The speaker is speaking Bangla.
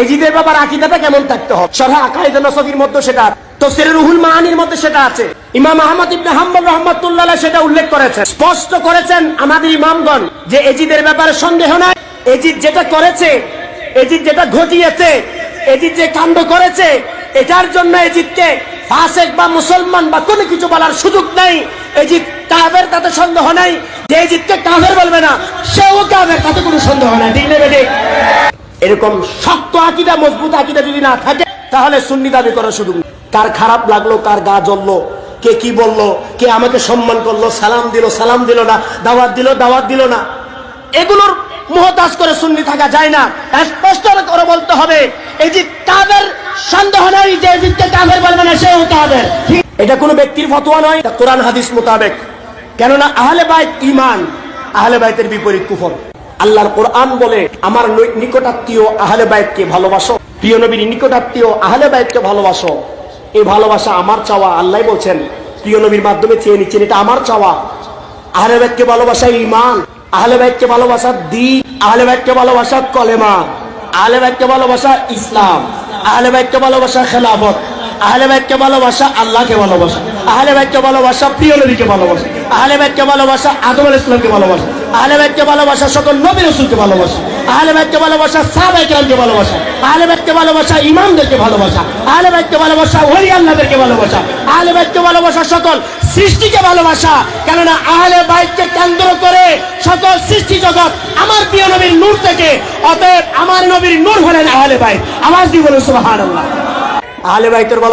এজিদের ব্যাপার আকিদাটা কেমন থাকতে হবে? সরহা আকাইদ নসফির মধ্যে সেটা রুহুল মাহানির মধ্যে সেটা আছে। ইমাম আহমদ ইবনে হাম্বল রহমাতুল্লাহ সেটা উল্লেখ করেছেন। স্পষ্ট করেছেন আমাদের ইমামগণ যে এজিদের ব্যাপারে সন্দেহ নাই। এজিদ যেটা করেছে, এজিদ যেটা ঘটিয়েছে, এজিদ যে কাণ্ড করেছে, এটার জন্য এজিদকে ফাসেক বা মুসলমান বা কোনো কিছু বলার সুযোগ নাই। এজিদ কাফের, তাতে সন্দেহ নাই। যে এজিদকে কাফের বলবে না, সেও কাফের, তাতে কোনো সন্দেহ নাই। ঠিক এরকম শক্ত আকিদা, মজবুত আকিদা যদি না থাকে, তাহলে সুন্নি দাবি সুযোগ নেই। কার খারাপ লাগল, কার গা জ্বললো, কে কি বলল, কে আমাকে সম্মান করল, সালাম দিল সালাম দিল না, দাওয়াত দিল দাওয়াত দিল না। এগুলোর মোহতাজ করে সুন্নি থাকা যায় না। স্পষ্ট করে বলতে হবে, এই যে কাদের সন্দেহ নাই যে এজিদকে কাফের বলবে না, সেও কাফের ঠিক- এটা কোনো ব্যক্তির ফতোয়া নয় কোরআন হাদিস মোতাবেক। কেননা আহলে বাইত ইমান, আহলে বাইতের বিপরীত কুফর। আল্লাহর কোরআন বলে আমার নিকটাত্মীয় আহলে বাইতকে ভালোবাসো। প্রিয় নবীর নিকটাত্মীয় আহলে বাইতকে ভালোবাসো। এই ভালোবাসা আমার চাওয়া, আল্লাহ বলছেন। প্রিয় নবীর মাধ্যমে চেয়ে নিচ্ছেন, এটা আমার চাওয়া। আহলে বাইতকে ভালোবাসা ইমান আহলে বাইতকে ভালোবাসা দিন, আহলে বাইতকে ভালোবাসা কলেমা, আহলে বাইতকে ভালোবাসা ইসলাম, আহলে বাইতকে ভালোবাসা খেলাফত, আহলে বাইতকে ভালোবাসা আল্লাহকে ভালোবাসা। আহলে বাইতকে ভালোবাসা, প্রিয় নবীকে ভালোবাসা। আহলে বাইতকে ভালোবাসা, আদম আলাইহিস সালামকে ভালোবাসা। আহলে বাইতকে ভালোবাসা সকল নবী রাসূলকে ভালোবাসা। আহলে বাইতকে ভালোবাসা সাহাবায়ে কেরামকে ভালোবাসা। আহলে বাইতকে ভালোবাসা ইমামদেরকে ভালোবাসা। আহলে বাইতকে ভালোবাসা ওলি আল্লাহদেরকে ভালোবাসা। আহলে বাইতকে ভালোবাসা সকল সৃষ্টিকে ভালোবাসা। কেননা আহলে বাইতকে কেন্দ্র করে সকল সৃষ্টি জগৎ আমার প্রিয় নবীর নূর থেকে। অতএব আমার নবীর নূর হলেন আহলে বাইত। আওয়াজ দিয়ে বলুন সুবহানাল্লাহ। আহলে বাইতের ভালো